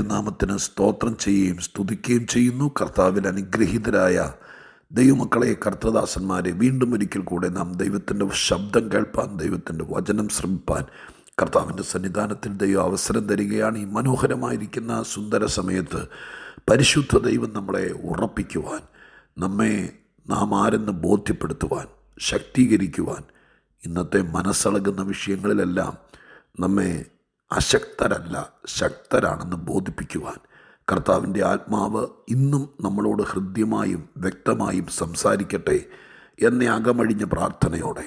തിരുനാമത്തിന് സ്തോത്രം ചെയ്യുകയും സ്തുതിക്കുകയും ചെയ്യുന്നു. കർത്താവിൽ അനുഗ്രഹീതരായ ദൈവമക്കളെ കർത്തദാസന്മാരെ വീണ്ടും ഒരിക്കൽ കൂടെ നാം ദൈവത്തിന്റെ ശബ്ദം കേൾപ്പാൻ ദൈവത്തിന്റെ വചനം ശ്രമിപ്പാൻ കർത്താവിന്റെ സന്നിധാനത്തിൽ ദൈവം അവസരം തരികയാണ്. ഈ മനോഹരമായിരിക്കുന്ന സുന്ദര സമയത്ത് പരിശുദ്ധ ദൈവം നമ്മളെ ഉറപ്പിക്കുവാൻ നമ്മെ നാം ആരെന്ന് ബോധ്യപ്പെടുത്തുവാൻ ശക്തീകരിക്കുവാൻ ഇന്നത്തെ മനസ്സളകുന്ന വിഷയങ്ങളിലെല്ലാം നമ്മെ അശക്തരല്ല ശക്തരാണെന്ന് ബോധിപ്പിക്കുവാൻ. കർത്താവിന്റെ ആത്മാവ് ഇന്നും നമ്മളോട് ഹൃദ്യമായും വ്യക്തമായും സംസാരിക്കട്ടെ എന്നെ അകമഴിഞ്ഞ പ്രാർത്ഥനയോടെ.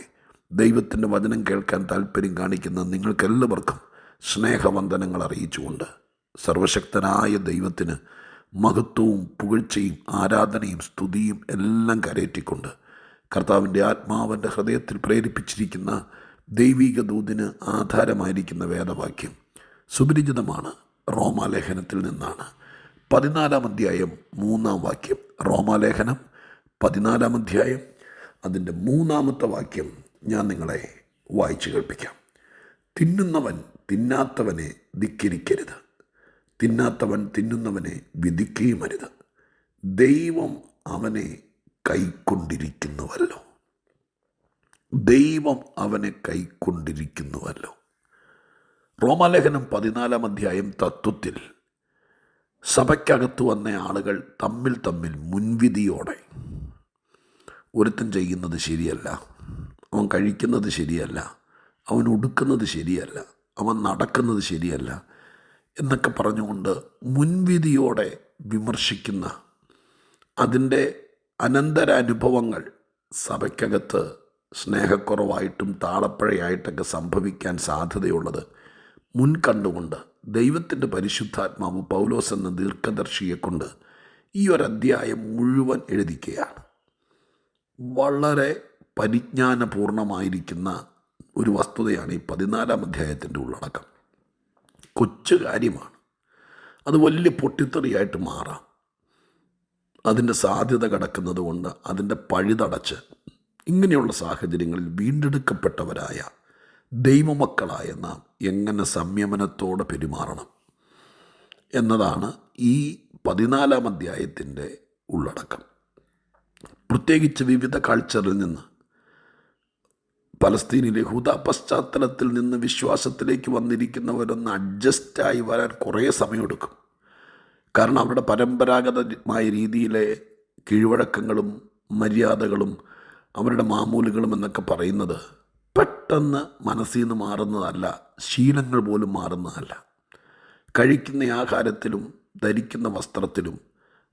ദൈവത്തിന്റെ വചനം കേൾക്കാൻ താല്പര്യം കാണിക്കുന്ന നിങ്ങൾക്കെല്ലാവർക്കും സ്നേഹവന്ദനങ്ങൾ അറിയിച്ചുകൊണ്ട് സർവശക്തനായ ദൈവത്തിന് മഹത്വവും പുകഴ്ചയും ആരാധനയും സ്തുതിയും എല്ലാം കരയറ്റിക്കൊണ്ട് കർത്താവിന്റെ ആത്മാവന്റെ ഹൃദയത്തിൽ പ്രേരിപ്പിച്ചിരിക്കുന്ന ദൈവിക ദൂതിന് ആധാരമായിരിക്കുന്ന വേദവാക്യം സുപരിചിതമാണ് റോമാലേഖനത്തിൽ നിന്നാണ്. പതിനാലാം അധ്യായം മൂന്നാം വാക്യം. റോമാലേഖനം പതിനാലാം അധ്യായം. അതിന്റെ മൂന്നാമത്തെ വാക്യം ഞാൻ നിങ്ങളെ വായിച്ചു കേൾപ്പിക്കാം. തിന്നുന്നവൻ തിന്നാത്തവനെ ധിക്കരിക്കരുത്. തിന്നാത്തവൻ തിന്നുന്നവനെ വിധിക്കുകയും അരുത് ദൈവം അവനെ കൈക്കൊണ്ടിരിക്കുന്നുവല്ലോ. ദൈവം അവനെ കൈക്കൊണ്ടിരിക്കുന്നുവല്ലോ. റോമാലേഖനം പതിനാലാം അധ്യായം തത്വത്തിൽ സഭയ്ക്കകത്ത് വന്ന ആളുകൾ തമ്മിൽ തമ്മിൽ മുൻവിധിയോടെ ഒരുത്തൻ ചെയ്യുന്നത് ശരിയല്ല അവൻ കഴിക്കുന്നത് ശരിയല്ല അവൻ ഉടുക്കുന്നത് ശരിയല്ല അവൻ നടക്കുന്നത് ശരിയല്ല എന്നൊക്കെ പറഞ്ഞുകൊണ്ട് മുൻവിധിയോടെ വിമർശിക്കുന്ന അതിന്റെ അനന്തരാനുഭവങ്ങൾ സഭയ്ക്കകത്ത് സ്നേഹക്കുറവായിട്ടും താളപ്പഴയായിട്ടൊക്കെ സംഭവിക്കാൻ സാധ്യതയുള്ളത് മുൻകണ്ടുകൊണ്ട് ദൈവത്തിന്റെ പരിശുദ്ധാത്മാവ് പൗലോസ് എന്ന ദീർഘദർശിയെ കൊണ്ട് ഈ ഒരു അധ്യായം മുഴുവൻ എഴുതിക്കുകയാണ്. വളരെ പരിജ്ഞാനപൂർണമായിരിക്കുന്ന ഒരു വസ്തുതയാണ് ഈ പതിനാലാം അധ്യായത്തിന്റെ ഉള്ളടക്കം. കൊച്ചു കാര്യമാണ്. അത് വലിയ പൊട്ടിത്തെറിയായിട്ട് മാറാം. അതിന്റെ സാധ്യത കിടക്കുന്നത് കൊണ്ട് അതിന്റെ പഴുതടച്ച് ഇങ്ങനെയുള്ള സാഹചര്യങ്ങളിൽ വീണ്ടെടുക്കപ്പെട്ടവരായ ദൈവമക്കളായ നാം എങ്ങനെ സംയമനത്തോടെ പെരുമാറണം എന്നതാണ് ഈ പതിനാലാം അധ്യായത്തിന്റെ ഉള്ളടക്കം. പ്രത്യേകിച്ച് വിവിധ കൾച്ചറിൽ നിന്ന് പലസ്തീനിലെ ഹുദ പശ്ചാത്തലത്തിൽ നിന്ന് വിശ്വാസത്തിലേക്ക് വന്നിരിക്കുന്നവരൊന്ന് അഡ്ജസ്റ്റായി വരാൻ കുറേ സമയമെടുക്കും. കാരണം അവരുടെ പരമ്പരാഗതമായ രീതിയിലെ കീഴ്വഴക്കങ്ങളും മര്യാദകളും അവരുടെ മാമൂലുകളും എന്നൊക്കെ പറയുന്നത് പെട്ടെന്ന് മനസ്സിൽ നിന്ന് മാറുന്നതല്ല ശീലങ്ങൾ പോലും മാറുന്നതല്ല. കഴിക്കുന്ന ആഹാരത്തിലും ധരിക്കുന്ന വസ്ത്രത്തിലും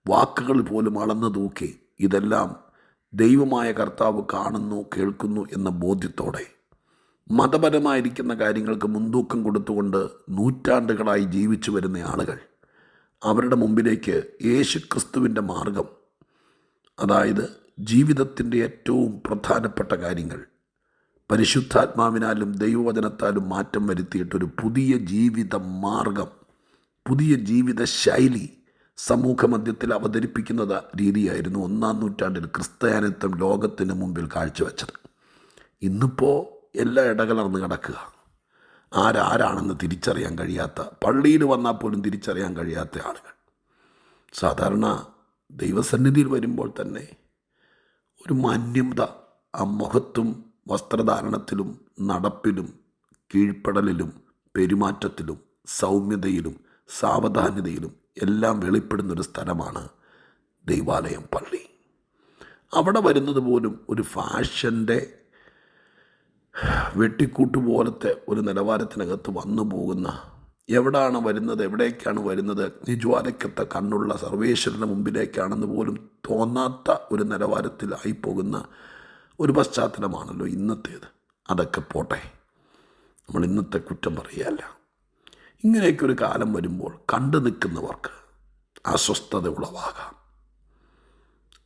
വാക്കുകൾ പോലും അളന്നു തൂക്കി ഇതെല്ലാം ദൈവമായ കർത്താവ് കാണുന്നു കേൾക്കുന്നു എന്ന ബോധ്യത്തോടെ. മതപരമായിരിക്കുന്ന കാര്യങ്ങൾക്ക് മുൻതൂക്കം കൊടുത്തുകൊണ്ട് നൂറ്റാണ്ടുകളായി ജീവിച്ചു വരുന്ന ആളുകൾ അവരുടെ മുമ്പിലേക്ക് യേശു ക്രിസ്തുവിന്റെ മാർഗം അതായത് ജീവിതത്തിന്റെ ഏറ്റവും പ്രധാനപ്പെട്ട കാര്യങ്ങൾ. പരിശുദ്ധാത്മാവിനാലും ദൈവവചനത്താലും മാറ്റം വരുത്തിയിട്ടൊരു പുതിയ ജീവിത മാർഗം പുതിയ ജീവിത ശൈലി സമൂഹമധ്യത്തിൽ അവതരിപ്പിക്കുന്ന രീതിയായിരുന്നു ഒന്നാം നൂറ്റാണ്ടിൽ ക്രിസ്ത്യാനിത്വം ലോകത്തിന് മുമ്പിൽ കാഴ്ചവെച്ചത്. ഇന്നിപ്പോൾ എല്ലാ ഇടകലർന്ന് കിടക്കുക. ആരാരാണെന്ന് തിരിച്ചറിയാൻ കഴിയാത്ത പള്ളിയിൽ വന്നാൽ പോലും തിരിച്ചറിയാൻ കഴിയാത്ത ആളുകൾ. സാധാരണ ദൈവസന്നിധിയിൽ വരുമ്പോൾ തന്നെ ഒരു മാന്യത ആ വസ്ത്രധാരണത്തിലും നടപ്പിലും കീഴ്പ്പെടലിലും പെരുമാറ്റത്തിലും സൗമ്യതയിലും സാവധാനതയിലും എല്ലാം വെളിപ്പെടുന്നൊരു സ്ഥലമാണ് ദൈവാലയം പള്ളി. അവിടെ വരുന്നത് പോലും ഒരു ഫാഷന്റെ വെട്ടിക്കൂട്ട് പോലത്തെ ഒരു നിലവാരത്തിനകത്ത് വന്നു പോകുന്ന എവിടാണ് വരുന്നത്? എവിടേക്കാണ് വരുന്നത്? നിജ്വാലക്കത്തെ കണ്ണുള്ള സർവേശ്വരന്റെ മുമ്പിലേക്കാണെന്ന് പോലും തോന്നാത്ത ഒരു നിലവാരത്തിലായി പോകുന്ന ഒരു പശ്ചാത്തലമാണല്ലോ ഇന്നത്തേത്. അതൊക്കെ പോട്ടെ. നമ്മൾ ഇന്നത്തെ കുറ്റം പറയുകയല്ല ഇങ്ങനെയൊക്കെ ഒരു കാലം വരുമ്പോൾ കണ്ടു നിൽക്കുന്നവർക്ക് അസ്വസ്ഥത ഉളവാകാം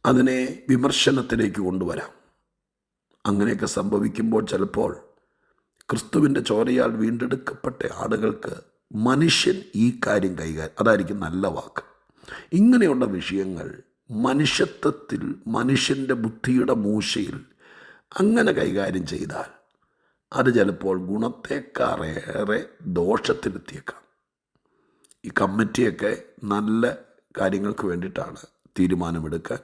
അതിനെ വിമർശനത്തിലേക്ക് കൊണ്ടുവരാം. അങ്ങനെയൊക്കെ സംഭവിക്കുമ്പോൾ ചിലപ്പോൾ ക്രിസ്തുവിന്റെ ചോരയാൽ വീണ്ടെടുക്കപ്പെട്ട ആളുകൾക്ക് മനുഷ്യൻ ഈ കാര്യം കൈകാര്യം അതായിരിക്കും നല്ല വാക്ക്. ഇങ്ങനെയുള്ള വിഷയങ്ങൾ മനുഷ്യത്വത്തിൽ മനുഷ്യന്റെ ബുദ്ധിയുടെ മൂശയിൽ അങ്ങനെ കൈകാര്യം ചെയ്താൽ അത് ചിലപ്പോൾ ഗുണത്തേക്കാളേറെ ദോഷത്തിലെത്തിയേക്കാം. ഈ കമ്മിറ്റിയൊക്കെ നല്ല കാര്യങ്ങൾക്ക് വേണ്ടിയിട്ടാണ് തീരുമാനമെടുക്കാൻ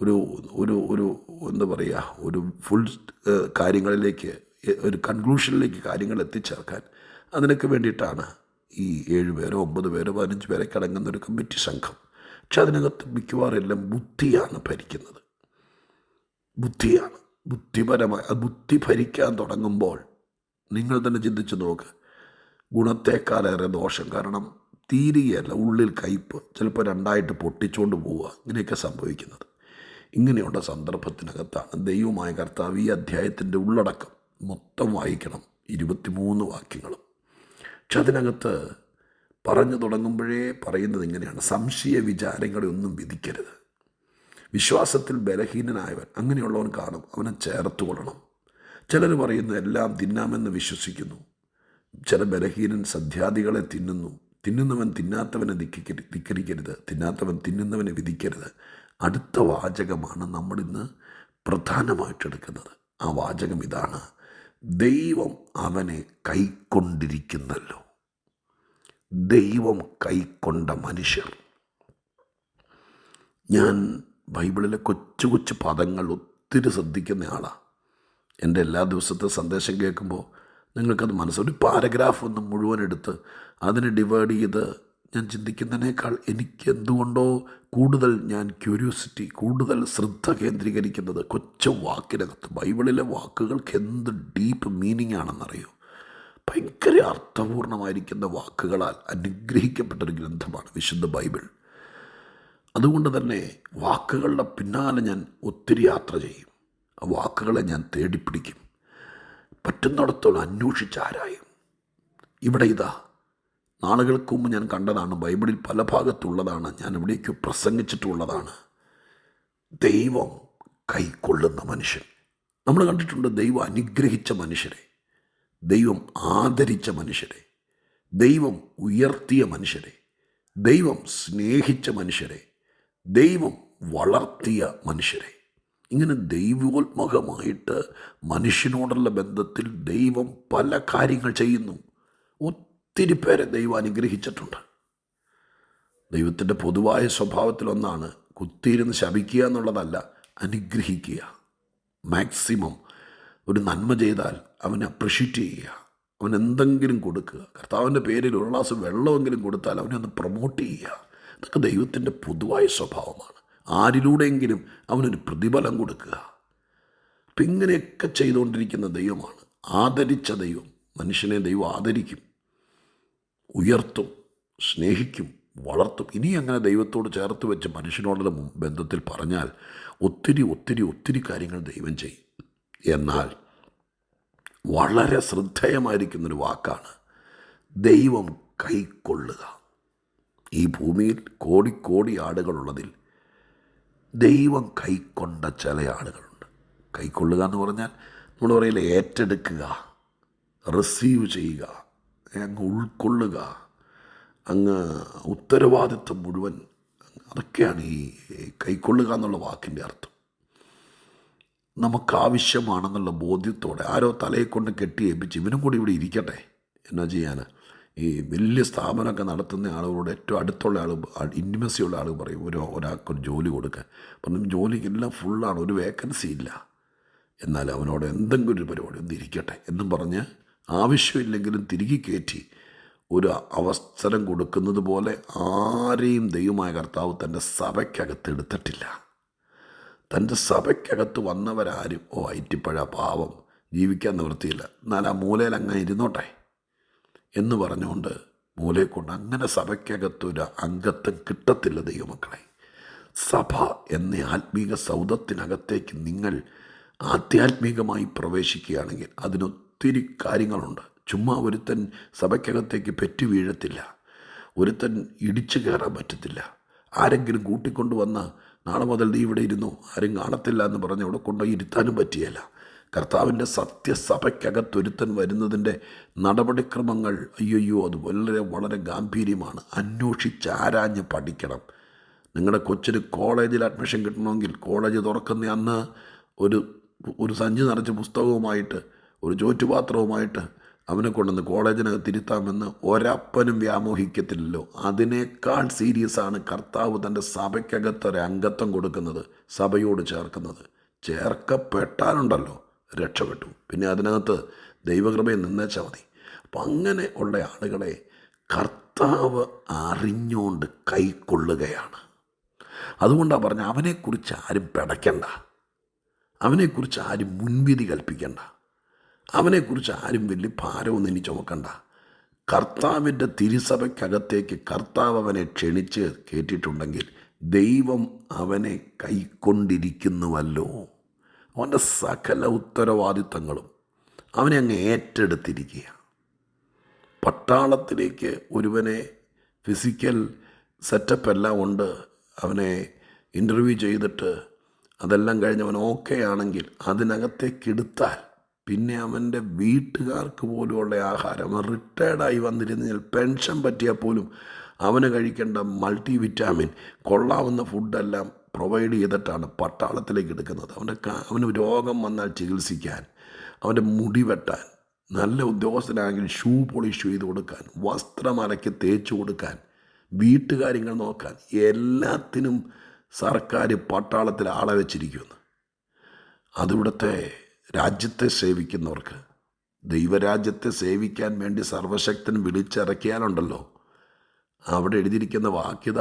ഒരു ഒരു ഒരു എന്താ പറയുക ഒരു ഫുൾ കാര്യങ്ങളിലേക്ക് ഒരു കൺക്ലൂഷനിലേക്ക് കാര്യങ്ങൾ എത്തിച്ചേർക്കാൻ അതിനൊക്കെ വേണ്ടിയിട്ടാണ് ഈ ഏഴ് പേരോ ഒമ്പത് പേരോ പതിനഞ്ച് പേരെ കടങ്ങുന്ന ഒരു കമ്മിറ്റി സംഘം. പക്ഷെ അതിനകത്ത് മിക്കവാറും എല്ലാം ബുദ്ധിയാണ് ഭരിക്കുന്നത്. ബുദ്ധിയാണ്. ബുദ്ധിപരമായ ബുദ്ധി ഭരിക്കാൻ തുടങ്ങുമ്പോൾ നിങ്ങൾ തന്നെ ചിന്തിച്ച് നോക്ക്. ഗുണത്തേക്കാളേറെ ദോഷം. കാരണം തീരുകയല്ല ഉള്ളിൽ കയ്പ് ചിലപ്പോൾ രണ്ടായിട്ട് പൊട്ടിച്ചുകൊണ്ട് പോവുക. ഇങ്ങനെയൊക്കെ സംഭവിക്കുന്നത്. ഇങ്ങനെയുള്ള സന്ദർഭത്തിനകത്താണ് ദൈവമായ കർത്താവ് ഈ അധ്യായത്തിന്റെ ഉള്ളടക്കം മൊത്തം വായിക്കണം. ഇരുപത്തിമൂന്ന് വാക്യങ്ങളും. പക്ഷെ അതിനകത്ത് പറഞ്ഞു തുടങ്ങുമ്പോഴേ പറയുന്നത് ഇങ്ങനെയാണ്. സംശയ വിചാരങ്ങളെ ഒന്നും വിധിക്കരുത്. വിശ്വാസത്തിൽ ബലഹീനനായവൻ അങ്ങനെയുള്ളവൻ കാണും. അവനെ ചേർത്ത് കൊള്ളണം ചിലർ പറയുന്നു എല്ലാം തിന്നാമെന്ന് വിശ്വസിക്കുന്നു. ചില ബലഹീനൻ സദ്യാദികളെ തിന്നുന്നു. തിന്നുന്നവൻ തിന്നാത്തവനെ ധിക്കരിക്കരുത് ധിക്കരിക്കരുത്. തിന്നാത്തവൻ തിന്നുന്നവനെ വിധിക്കരുത്. അടുത്ത വാചകമാണ് നമ്മളിന്ന് പ്രധാനമായിട്ടെടുക്കുന്നത്. ആ വാചകം ഇതാണ്. ദൈവം അവനെ കൈക്കൊണ്ടിരിക്കുന്നല്ലോ. ദൈവം കൈക്കൊണ്ട മനുഷ്യർ. ഞാൻ ബൈബിളിലെ കൊച്ചു കൊച്ചു പദങ്ങൾ ഒത്തിരി ശ്രദ്ധിക്കുന്ന ആളാണ് എന്റെ എല്ലാ ദിവസത്തെ സന്ദേശം കേൾക്കുമ്പോൾ നിങ്ങൾക്കത് മനസ്സിൽ ഒരു പാരഗ്രാഫ് ഒന്ന് മുഴുവൻ എടുത്ത് അതിനെ ഡിവൈഡ് ചെയ്ത് ഞാൻ ചിന്തിക്കുന്നതിനേക്കാൾ എനിക്ക് എന്തുകൊണ്ടോ കൂടുതൽ ഞാൻ ക്യൂരിയോസിറ്റി കൂടുതൽ ശ്രദ്ധ കേന്ദ്രീകരിക്കുന്നത് കൊച്ചു വാക്കിനകത്ത്. ബൈബിളിലെ വാക്കുകൾക്ക് എന്ത് ഡീപ്പ് മീനിങ് ആണെന്നറിയോ? ഭയങ്കര അർത്ഥപൂർണമായിരിക്കുന്ന വാക്കുകളാൽ അനുഗ്രഹിക്കപ്പെട്ടൊരു ഗ്രന്ഥമാണ് വിശുദ്ധ ബൈബിൾ. അതുകൊണ്ട് തന്നെ വാക്കുകളുടെ പിന്നാലെ ഞാൻ ഒത്തിരി യാത്ര ചെയ്യും. ആ വാക്കുകളെ ഞാൻ തേടിപ്പിടിക്കും. പറ്റുന്നിടത്തോളം അന്വേഷിച്ചാരായും ഇവിടെ ഇതാ നാളുകൾക്ക് മുമ്പ് ഞാൻ കണ്ടതാണ് ബൈബിളിൽ പല ഭാഗത്തുള്ളതാണ് ഞാൻ ഇവിടേക്ക് പ്രസംഗിച്ചിട്ടുള്ളതാണ്. ദൈവം കൈക്കൊള്ളുന്ന മനുഷ്യൻ. നമ്മൾ കണ്ടിട്ടുണ്ട് ദൈവം അനുഗ്രഹിച്ച മനുഷ്യരെ. ദൈവം ആദരിച്ച മനുഷ്യരെ ദൈവം ഉയർത്തിയ മനുഷ്യരെ ദൈവം സ്നേഹിച്ച മനുഷ്യരെ ദൈവം വളർത്തിയ മനുഷ്യരെ. ഇങ്ങനെ ദൈവോത്മകമായിട്ട് മനുഷ്യനോടുള്ള ബന്ധത്തിൽ ദൈവം പല കാര്യങ്ങൾ ചെയ്യുന്നു. ഒത്തിരി പേരെ ദൈവം അനുഗ്രഹിച്ചിട്ടുണ്ട്. ദൈവത്തിന്റെ പൊതുവായ സ്വഭാവത്തിലൊന്നാണ് കുത്തിയിരുന്ന് ശപിക്കുക എന്നുള്ളതല്ല അനുഗ്രഹിക്കുക. മാക്സിമം ഒരു നന്മ ചെയ്താൽ അവനെ അപ്രിഷ്യേറ്റ് ചെയ്യുക. അവൻ എന്തെങ്കിലും കൊടുക്കുക. കർത്താവിന്റെ പേരിൽ ഒരു ഗ്ലാസ് വെള്ളമെങ്കിലും കൊടുത്താൽ അവനെ ഒന്ന് പ്രൊമോട്ട് ചെയ്യുക. ഇതൊക്കെ ദൈവത്തിന്റെ പൊതുവായ സ്വഭാവമാണ്. ആരിലൂടെയെങ്കിലും അവനൊരു പ്രതിഫലം കൊടുക്കുക. അപ്പം ഇങ്ങനെയൊക്കെ ചെയ്തുകൊണ്ടിരിക്കുന്ന ദൈവമാണ്. ആദരിച്ച ദൈവം മനുഷ്യനെ ദൈവം ആദരിക്കും ഉയർത്തും സ്നേഹിക്കും വളർത്തും. ഇനി അങ്ങനെ ദൈവത്തോട് ചേർത്ത് വെച്ച് മനുഷ്യനോടുള്ള ബന്ധത്തിൽ പറഞ്ഞാൽ ഒത്തിരി ഒത്തിരി ഒത്തിരി കാര്യങ്ങൾ ദൈവം ചെയ്യും. എന്നാൽ വളരെ ശ്രദ്ധേയമായിരിക്കുന്നൊരു വാക്കാണ് ദൈവം കൈക്കൊള്ളുക. ഈ ഭൂമിയിൽ കോടിക്കോടി ആടുകളുള്ളതിൽ ദൈവം കൈക്കൊണ്ട ചില ആളുകളുണ്ട് കൈക്കൊള്ളുക എന്ന് പറഞ്ഞാൽ നമ്മൾ പറയില്ല ഏറ്റെടുക്കുക റിസീവ് ചെയ്യുക അങ്ങ് ഉൾക്കൊള്ളുക അങ്ങ് ഉത്തരവാദിത്വം മുഴുവൻ അതൊക്കെയാണ് ഈ കൈക്കൊള്ളുക എന്നുള്ള വാക്കിന്റെ അർത്ഥം. നമുക്കാവശ്യമാണെന്നുള്ള ബോധ്യത്തോടെ ആരോ തലയെ കൊണ്ട് കെട്ടി ഏൽപ്പിച്ച് ഇവനും കൂടി ഇവിടെ ഇരിക്കട്ടെ. എന്നാ ചെയ്യാൻ ഈ വലിയ സ്ഥാപനമൊക്കെ നടത്തുന്ന ആളുകളോട് ഏറ്റവും അടുത്തുള്ള ആൾ ഇന്റിമസി ഉള്ള ആൾ പറയും ഒരു ഒരാൾക്കൊരു ജോലി കൊടുക്കാൻ. പറഞ്ഞു ജോലിക്കെല്ലാം ഫുള്ളാണ് ഒരു വേക്കൻസി ഇല്ല. എന്നാൽ അവനോട് എന്തെങ്കിലും ഒരു പരിപാടി ഒന്ന് ഇരിക്കട്ടെ എന്നും പറഞ്ഞ് ആവശ്യമില്ലെങ്കിലും തിരികെ കയറ്റി ഒരു അവസരം കൊടുക്കുന്നത് പോലെ ആരെയും ദൈവമായ കർത്താവ് തന്റെ സഭയ്ക്കകത്ത് എടുത്തിട്ടില്ല. തന്റെ സഭയ്ക്കകത്ത് വന്നവരാരും ഓ ഐറ്റിപ്പഴ പാവം ജീവിക്കാൻ നിവൃത്തിയില്ല. എന്നാൽ ആ മൂലയിൽ അങ്ങ് ഇരുന്നോട്ടെ എന്ന് പറഞ്ഞുകൊണ്ട് മൂലയെ കൊണ്ട് അങ്ങനെ സഭയ്ക്കകത്തൊരു അംഗത്വം കിട്ടത്തില്ല ദൈവമക്കളെ. സഭ എന്ന ആത്മീക സൗധത്തിനകത്തേക്ക് നിങ്ങൾ ആധ്യാത്മികമായി പ്രവേശിക്കുകയാണെങ്കിൽ അതിനൊത്തിരി കാര്യങ്ങളുണ്ട്. ചുമ്മാ ഒരുത്തൻ സഭയ്ക്കകത്തേക്ക് പെറ്റു വീഴത്തില്ല. ഒരുത്തൻ ഇടിച്ചു കയറാൻ പറ്റത്തില്ല. ആരെങ്കിലും കൂട്ടിക്കൊണ്ടുവന്ന് നാളെ മുതൽ നീ ഇവിടെ ഇരുന്നു. ആരും കാണത്തില്ല എന്ന് പറഞ്ഞ് അവിടെ കൊണ്ടുപോയി ഇരുത്താനും പറ്റിയല്ല കർത്താവിന്റെ സത്യസഭയ്ക്കകത്തൊരുത്തൻ വരുന്നതിന്റെ നടപടിക്രമങ്ങൾ അയ്യോ അത് വളരെ വളരെ ഗാംഭീര്യമാണ്. അന്വേഷിച്ച് ആരാഞ്ഞ് പഠിക്കണം. നിങ്ങളുടെ കൊച്ചിന് കോളേജിൽ അഡ്മിഷൻ കിട്ടണമെങ്കിൽ കോളേജ് തുറക്കുന്ന അന്ന് ഒരു ഒരു സഞ്ചി നിറച്ച് പുസ്തകവുമായിട്ട് ഒരു ചോറ്റുപാത്രവുമായിട്ട് അവനെ കൊണ്ടുവന്ന് കോളേജിനകത്ത് തിരുത്താമെന്ന് ഒരപ്പനും വ്യാമോഹിക്കത്തില്ലല്ലോ. അതിനേക്കാൾ സീരിയസ് ആണ് കർത്താവ് തന്റെ സഭയ്ക്കകത്ത് ഒരു അംഗത്വം കൊടുക്കുന്നത് സഭയോട് ചേർക്കുന്നത്. ചേർക്കപ്പെട്ടാലുണ്ടല്ലോ രക്ഷപ്പെട്ടു. പിന്നെ അതിനകത്ത് ദൈവകൃപയെ നിന്നേച്ചാൽ മതി. അപ്പം അങ്ങനെ ഉള്ള ആളുകളെ കർത്താവ് അറിഞ്ഞുകൊണ്ട് കൈക്കൊള്ളുകയാണ്. അതുകൊണ്ടാണ് പറഞ്ഞ അവനെക്കുറിച്ച് ആരും പിടയ്ക്കണ്ട. അവനെക്കുറിച്ച് ആരും മുൻവിധി കൽപ്പിക്കണ്ട. അവനെക്കുറിച്ച് ആരും വലിയ ഭാരമൊന്നും ഇനി ചുമക്കണ്ട. കർത്താവിന്റെ തിരുസഭയ്ക്കകത്തേക്ക് കർത്താവ് അവനെ ക്ഷണിച്ച് കേട്ടിട്ടുണ്ടെങ്കിൽ ദൈവം അവനെ കൈക്കൊണ്ടിരിക്കുന്നുവല്ലോ. അവന്റെ സകല ഉത്തരവാദിത്തങ്ങളും അവനെ അങ്ങ് ഏറ്റെടുത്തിരിക്കുക പട്ടാളത്തിലേക്ക് ഒരുവനെ ഫിസിക്കൽ സെറ്റപ്പ് എല്ലാം ഉണ്ട്. അവനെ ഇന്റർവ്യൂ ചെയ്തിട്ട് അതെല്ലാം കഴിഞ്ഞവൻ ഓക്കെ ആണെങ്കിൽ അതിനകത്തേക്ക് എടുത്താൽ പിന്നെ അവന്റെ വീട്ടുകാർക്ക് പോലുമുള്ള ആഹാരം റിട്ടയർഡായി വന്നിരുന്നാൽ പെൻഷൻ പറ്റിയാൽ പോലും അവന് കഴിക്കേണ്ട മൾട്ടി വിറ്റാമിൻ കൊള്ളാവുന്ന ഫുഡെല്ലാം പ്രൊവൈഡ് ചെയ്തിട്ടാണ് പട്ടാളത്തിലേക്ക് എടുക്കുന്നത്. അവന്റെ അവന് രോഗം വന്നാൽ ചികിത്സിക്കാൻ അവന്റെ മുടി വെട്ടാൻ നല്ല ഉദ്യോഗസ്ഥനാണെങ്കിൽ ഷൂ പോളിഷ് ചെയ്ത് കൊടുക്കാൻ വസ്ത്രം അലക്കി തേച്ച് കൊടുക്കാൻ വീട്ടുകാര്യങ്ങൾ നോക്കാൻ എല്ലാത്തിനും സർക്കാർ പട്ടാളത്തിൽ ആളെ വെച്ചിരിക്കുന്നു. അതിവിടുത്തെ രാജ്യത്തെ സേവിക്കുന്നവർക്ക് ദൈവരാജ്യത്തെ സേവിക്കാൻ വേണ്ടി സർവശക്തൻ വിളിച്ചിറക്കിയാലുണ്ടല്ലോ. അവിടെ എഴുതിയിരിക്കുന്ന വാക്യത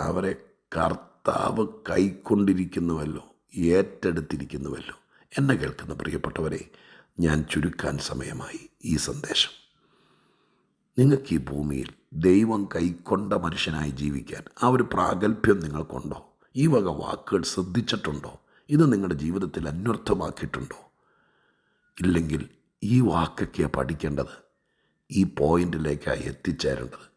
അവരെ കർത്താവ് കൈക്കൊണ്ടിരിക്കുന്നുവല്ലോ ഏറ്റെടുത്തിരിക്കുന്നുവല്ലോ എന്നെ കേൾക്കുന്ന പ്രിയപ്പെട്ടവരെ ഞാൻ ചുരുക്കാൻ സമയമായി ഈ സന്ദേശം. നിങ്ങൾക്ക് ഈ ഭൂമിയിൽ ദൈവം കൈക്കൊണ്ട മനുഷ്യനായി ജീവിക്കാൻ ആ ഒരു പ്രാഗൽഭ്യം നിങ്ങൾക്കുണ്ടോ? ഈ വക വാക്കുകൾ ശ്രദ്ധിച്ചിട്ടുണ്ടോ? ഇത് നിങ്ങളുടെ ജീവിതത്തിൽ അന്വർത്ഥമാക്കിയിട്ടുണ്ടോ? ഇല്ലെങ്കിൽ ഈ വാക്കൊക്കെയാണ് പഠിക്കേണ്ടത്. ഈ പോയിന്റിലേക്കാണ് എത്തിച്ചേരേണ്ടത്.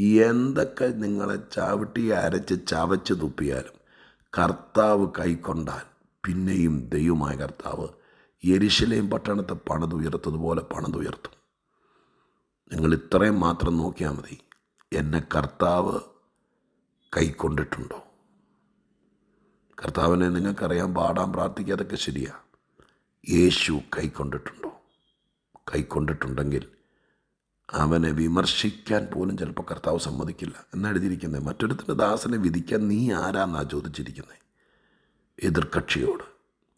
എന്തൊക്കെ നിങ്ങളെ ചവിട്ടി അരച്ച് ചവച്ച് തുപ്പിയാലും കർത്താവ് കൈക്കൊണ്ടാൽ പിന്നെയും ദൈവമായ കർത്താവ് എരിശിലെയും പട്ടണത്തെ പണിതുയർത്തതുപോലെ പണിതുയർത്തും. നിങ്ങൾ ഇത്രയും മാത്രം നോക്കിയാൽ മതി എന്നെ കർത്താവ് കൈക്കൊണ്ടിട്ടുണ്ടോ? കർത്താവിനെ നിങ്ങൾക്കറിയാം പാടാൻ പ്രാർത്ഥിക്കുക അതൊക്കെ ശരിയാ. യേശു കൈക്കൊണ്ടിട്ടുണ്ടോ? കൈക്കൊണ്ടിട്ടുണ്ടെങ്കിൽ അവനെ വിമർശിക്കാൻ പോലും ചിലപ്പോൾ കർത്താവ് സമ്മതിക്കില്ല. എന്നാണ് എഴുതിയിരിക്കുന്നത് മറ്റൊരുത്തിന്റെ ദാസനെ വിധിക്കാൻ നീ ആരാന്നാ ചോദിച്ചിരിക്കുന്നത് എതിർകക്ഷിയോട്.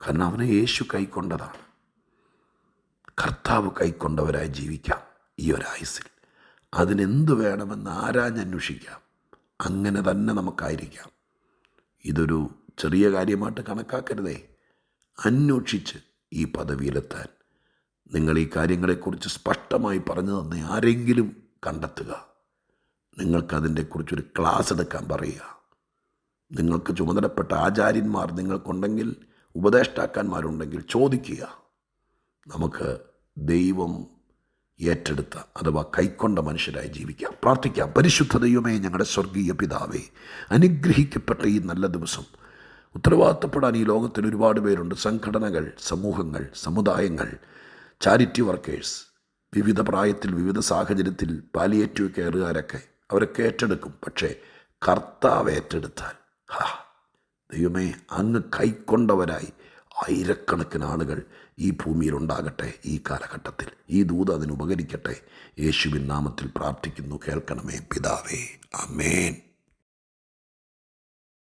കാരണം അവനെ യേശു കൈക്കൊണ്ടതാണ്. കർത്താവ് കൈക്കൊണ്ടവരായി ജീവിക്കാം ഈ ഒരായുസിൽ അതിനെന്ത് വേണമെന്ന് ആരാഞ്ഞന്വേഷിക്കാം അങ്ങനെ തന്നെ നമുക്കായിരിക്കാം. ഇതൊരു ചെറിയ കാര്യമായിട്ട് കണക്കാക്കരുതേ. അന്വേഷിച്ച് ഈ പദവിയിലെത്താൻ. നിങ്ങൾ ഈ കാര്യങ്ങളെക്കുറിച്ച് സ്പഷ്ടമായി പറഞ്ഞു തന്നെ ആരെങ്കിലും കണ്ടെത്തുക. നിങ്ങൾക്കതിന്റെക്കുറിച്ചൊരു ക്ലാസ് എടുക്കാൻ പറയുക. നിങ്ങൾക്ക് ചുമതലപ്പെട്ട ആചാര്യന്മാർ നിങ്ങൾക്കുണ്ടെങ്കിൽ ഉപദേഷ്ടാക്കന്മാരുണ്ടെങ്കിൽ ചോദിക്കുക. നമുക്ക് ദൈവം ഏറ്റെടുത്ത അഥവാ കൈക്കൊണ്ട മനുഷ്യരായി ജീവിക്കാം. പ്രാർത്ഥിക്കാം. പരിശുദ്ധ ദൈവമേ ഞങ്ങളുടെ സ്വർഗീയ പിതാവേ അനുഗ്രഹിക്കപ്പെട്ട ഈ നല്ല ദിവസം ഉത്തരവാദിത്തപ്പെടാൻ ഈ ലോകത്തിൽ ഒരുപാട് പേരുണ്ട്. സംഘടനകൾ സമൂഹങ്ങൾ സമുദായങ്ങൾ ചാരിറ്റി വർക്കേഴ്സ് വിവിധ പ്രായത്തിൽ വിവിധ സാഹചര്യത്തിൽ പാലിയേറ്റീവ് കെയറുകാരൊക്കെ അവരൊക്കെ ഏറ്റെടുക്കും. പക്ഷേ കർത്താവ് ഏറ്റെടുത്താൽ ഹാ ദൈവമേ അങ്ങ് കൈക്കൊണ്ടവരായി ആയിരക്കണക്കിന് ആളുകൾ ഈ ഭൂമിയിൽ ഉണ്ടാകട്ടെ ഈ കാലഘട്ടത്തിൽ. ഈ ദൂത് അതിന് ഉപകരിക്കട്ടെ. യേശുവിൻ നാമത്തിൽ പ്രാർത്ഥിക്കുന്നു. കേൾക്കണമേ പിതാവേ. അമേൻ